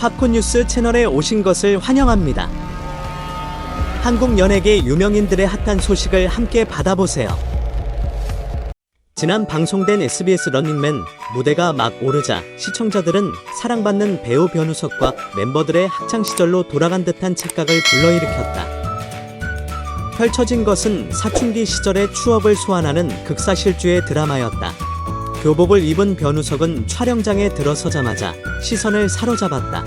팝콘 뉴스 채널에 오신 것을 환영합니다. 한국 연예계 유명인들의 핫한 소식을 함께 받아보세요. 지난 방송된 SBS 런닝맨 무대가 막 오르자 시청자들은 사랑받는 배우 변우석과 멤버들의 학창 시절로 돌아간 듯한 착각을 불러일으켰다. 펼쳐진 것은 사춘기 시절의 추억을 소환하는 극사실주의 드라마였다. 교복을 입은 변우석은 촬영장에 들어서자마자 시선을 사로잡았다.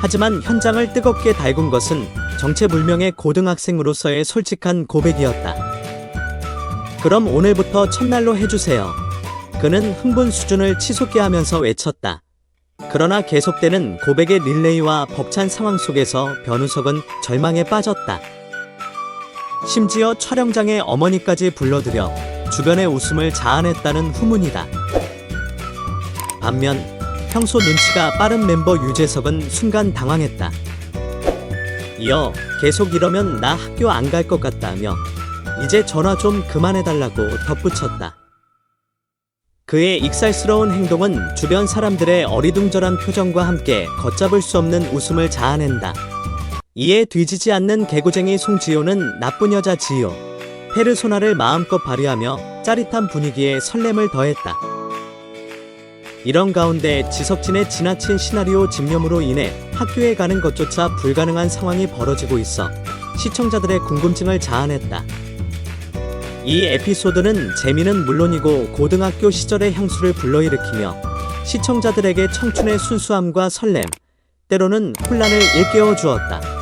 하지만 현장을 뜨겁게 달군 것은 정체불명의 고등학생으로서의 솔직한 고백이었다. 그럼 오늘부터 첫날로 해주세요. 그는 흥분 수준을 치솟게 하면서 외쳤다. 그러나 계속되는 고백의 릴레이와 벅찬 상황 속에서 변우석은 절망에 빠졌다. 심지어 촬영장에 어머니까지 불러들여 주변의 웃음을 자아냈다는 후문이다. 반면 평소 눈치가 빠른 멤버 유재석은 순간 당황했다. 이어 계속 이러면 나 학교 안 갈 것 같다며 이제 전화 좀 그만해달라고 덧붙였다. 그의 익살스러운 행동은 주변 사람들의 어리둥절한 표정과 함께 걷잡을 수 없는 웃음을 자아낸다. 이에 뒤지지 않는 개구쟁이 송지효는 나쁜 여자 지효, 페르소나를 마음껏 발휘하며 짜릿한 분위기에 설렘을 더했다. 이런 가운데 지석진의 지나친 시나리오 집념으로 인해 학교에 가는 것조차 불가능한 상황이 벌어지고 있어 시청자들의 궁금증을 자아냈다. 이 에피소드는 재미는 물론이고 고등학교 시절의 향수를 불러일으키며 시청자들에게 청춘의 순수함과 설렘, 때로는 혼란을 일깨워 주었다.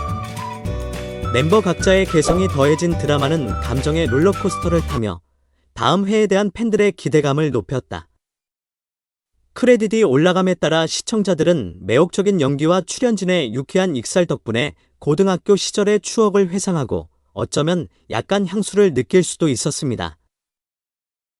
멤버 각자의 개성이 더해진 드라마는 감정의 롤러코스터를 타며 다음 회에 대한 팬들의 기대감을 높였다. 크레딧이 올라감에 따라 시청자들은 매혹적인 연기와 출연진의 유쾌한 익살 덕분에 고등학교 시절의 추억을 회상하고 어쩌면 약간 향수를 느낄 수도 있었습니다.